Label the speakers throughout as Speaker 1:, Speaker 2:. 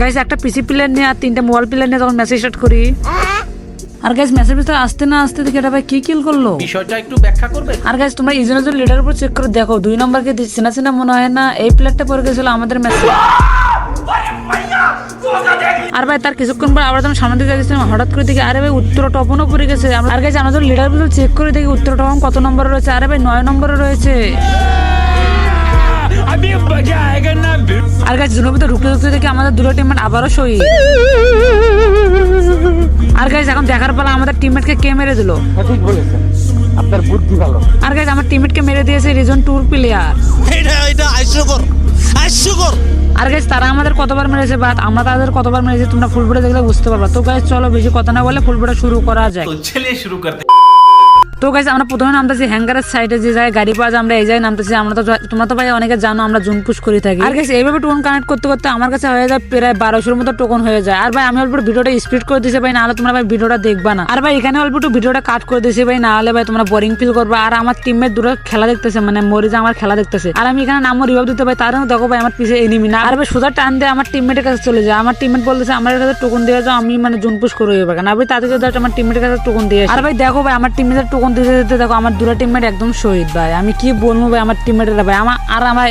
Speaker 1: Guys একটা পিসি player নিয়ে আর তিনটা মোবাইল প্লেয়ার নিয়ে তখন মেসেজ স্টার্ট করি আর গাইস মেসেজ ভিতরে আসতে না আসতে দেখি এটা ভাই কি কিল করল?
Speaker 2: বিষয়টা একটু ব্যাখ্যা করবে?
Speaker 1: আর গাইস তোমরা ইজনের লিডার উপর চেক করে দেখো দুই নম্বরকে চেনা চেনা মনে হয় না এই প্লেয়ারটা পড়ে গেছিল আমাদের ম্যাচে আর ভাই তার কিছুক্ষণ পর আবার যখন সামনে দিকে গেছিলাম হঠাৎ করে দেখি আরে ভাই উত্তর টপনও পড়ে গেছে। আর গাইস আমাদের লিডার চেক করে দেখি উত্তর টপন কত নম্বরে রয়েছে? আরে ভাই নয় নম্বরে রয়েছে। আর গাছ জুনোর ভিতরে ঢুকতে ঢুকতে দেখি আমাদের দুটো টিমমেট আবারও সই আর গাছ এখন দেখার পালা আমাদের টিমমেটকে কে মেরে দিল?
Speaker 3: হ্যাঁ, আপনার বুদ্ধি ভালো।
Speaker 1: আর গাছ আমার টিমমেটকে মেরে দিয়েছে রিজন ট্যুর প্লেয়ার
Speaker 4: এটা এটা আইসুকর আইসুকর
Speaker 1: আর গাছ তারা আমাদের কতবার মেরেছে বাট আমরা তাদের কতবার মেরেছে তোমরা ফুল দেখলে বুঝতে পারবা। তো গাছ চলো বেশি কথা না বলে ফুল শুরু করা যায়
Speaker 2: চলিয়ে শুরু করতে
Speaker 1: তো গাইজ আমরা প্রথমে নামতেছি হ্যাঙ্গারের সাইডে যে জায়গায় গাড়ি পাওয়া যায় আমরা এই জায়গায় নামতেছি। আমরা তো তোমরা তো ভাই অনেকে জানো আমরা জুন পুশ করে থাকি। আর গাইজ এইভাবে টোকন কানেক্ট করতে করতে আমার কাছে হয়ে যায় প্রায় বারোশোর মতো টোকন হয়ে যায়। আর ভাই আমি অল্প ভিডিওটা স্পিড করে দিয়েছি ভাই নাহলে তোমরা ভাই ভিডিওটা দেখবা না। আর ভাই এখানে অল্প একটু ভিডিওটা কাট করে দিয়েছি ভাই নাহলে ভাই তোমরা বোরিং ফিল করবা। আর আমার টিমমেট দুটো খেলা দেখতেছে মানে মরিজা আমার খেলা দেখতেছে। আর আমি এখানে নামও রিভাইভ দিতে পাই তারও দেখো ভাই আমার পিছে এনিমি না। আর ভাই সোজা টান দিয়ে আমার টিমমেটের কাছে চলে যায় আমার টিমমেট বলতেছে আমার কাছে টোকন দিয়ে যাও আমি মানে জুন পুশ করে না ভাই তাদেরকে আমার টিমমেটের কাছে টোকন দিয়ে আর ভাই দেখো ভাই আমার টিমমেটের টোকন দিতে দিতে দেখো আমার দুটো টিমমেট একদম শহীদ ভাই। আমি কি বলব ভাই, আমার টিমমেটের ভাই। আমার আর আমার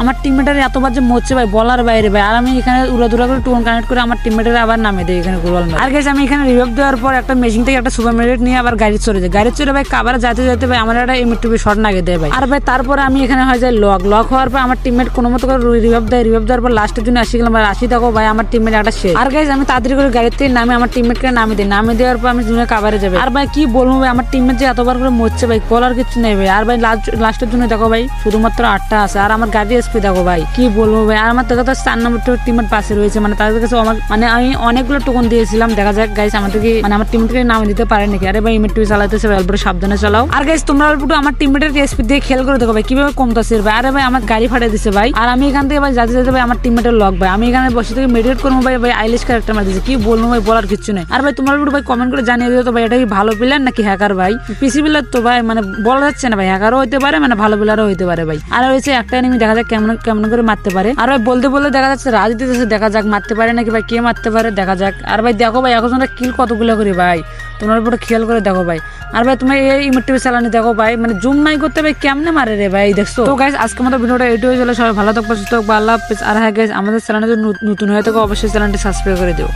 Speaker 1: আমার টিমমেটের এতবার যে মরছে ভাই, বলার বাইরে ভাই। আর আমি এখানে উড়াদুরা করে টোকন কানেক্ট করে আমার টিমমেটের আবার নামে দিই এখানে গোল আর গেছে আমি এখানে রিভাইভ দেওয়ার পর একটা মেশিন থেকে একটা সুপার মেরিট নিয়ে আবার গাড়ি চলে যায় গাড়ি চলে ভাই, কাবার যাতে যেতে ভাই আমার একটা এমএটুবি শর্ট নাগে দেয় ভাই। আর ভাই, তারপরে আমি এখানে হয়ে যায় লক লক হওয়ার পর আমার টিমমেট কোনো মতো করে রিভাইভ দেয়। রিভাইভ দেওয়ার পর লাস্টের জন্য আসি গেলাম ভাই। আসি দেখো ভাই, আমার টিমমেট একটা শেষ। আর গাইজ আমি তাড়াতাড়ি করে গাড়ি থেকে নামে, আমার টিমমেটকে নামে দিই। নামে দেওয়ার পর আমি জুনে কাবারে যাবে আর ভাই, কি বলব ভাই, আমার টিমমেট যে এতবার করে মরছে ভাই? বলার কিছু নেই ভাই। আর ভাই লাস্টের জন্য দেখো ভাই, শুধুমাত্র আটটা আছে। আর আমার গাড়ি এসপি দেখো ভাই, কি বলব ভাই? আর আমার তো চার নম্বর টিমের পাশে রয়েছে। মানে তাদের কাছে আমার মানে আমি অনেকগুলো টোকন দিয়েছিলাম। দেখা যাক গাইস আমাদেরকে মানে আমার টিমমেটকে নাম দিতে পারে নাকি? আরে ভাই ইমেট চালাতেছে ভাই, অল্প সাবধানে চালাও। আর গাইস তোমরা অল্প আমার টিমমেটের এসপি দিয়ে খেয়াল করে দেখো ভাই, কীভাবে কমতাছে ভাই। আরে ভাই, আমার গাড়ি ফাটে দিছে ভাই। আর আমি এখান থেকে ভাই যাতে যাতে ভাই, আমার টিমমেটের লক ভাই। আমি এখানে বসে থেকে মেডিটেট করব ভাই ভাই আইলিশ ক্যারেক্টার মার দিচ্ছে কি বলব ভাই, বলার কিছু নেই। আর ভাই, তোমরা ভাই কমেন্ট করে জানিয়ে দিও তো ভাই, এটা কি ভালো প্লেয়ার নাকি হ্যাকার ভাই? পিসি প্লেয়ার তো ভাই মানে বলা যাচ্ছে না ভাই হ্যাকারও হইতে পারে মানে ভালো প্লেয়ারও হইতে পারে ভাই। আর হয়েছে একটা এনিমি দেখা যাক কেমন কেমন করে মারতে পারে। আর ভাই, বলতে বলতে দেখা যাচ্ছে রাজ দিতেছে, দেখা যাক মারতে পারে নাকি ভাই, কে মারতে পারে, দেখা যাক। আর ভাই, দেখো ভাই আমরা কিল কতগুলো করি ভাই? তোমরা উপরে খেয়াল করে দেখো ভাই। আর ভাই তুমি এই ইমোটিভ চালানি দেখো ভাই মানে জুম নাই করতে ভাই, কেমনে মারে রে ভাই, দেখছ? তো গাইস আজকে আমাদের ভিডিওটা এটাই চলে। সবাই ভালো থাকব, সুস্থ থাকব, আল্লাহ হাফেজ। আর হ্যাঁ গাইস আমাদের চ্যানেলে যদি নতুন হয়ে থাকো, অবশ্যই চ্যানেলটি সাবস্ক্রাইব করে দিও।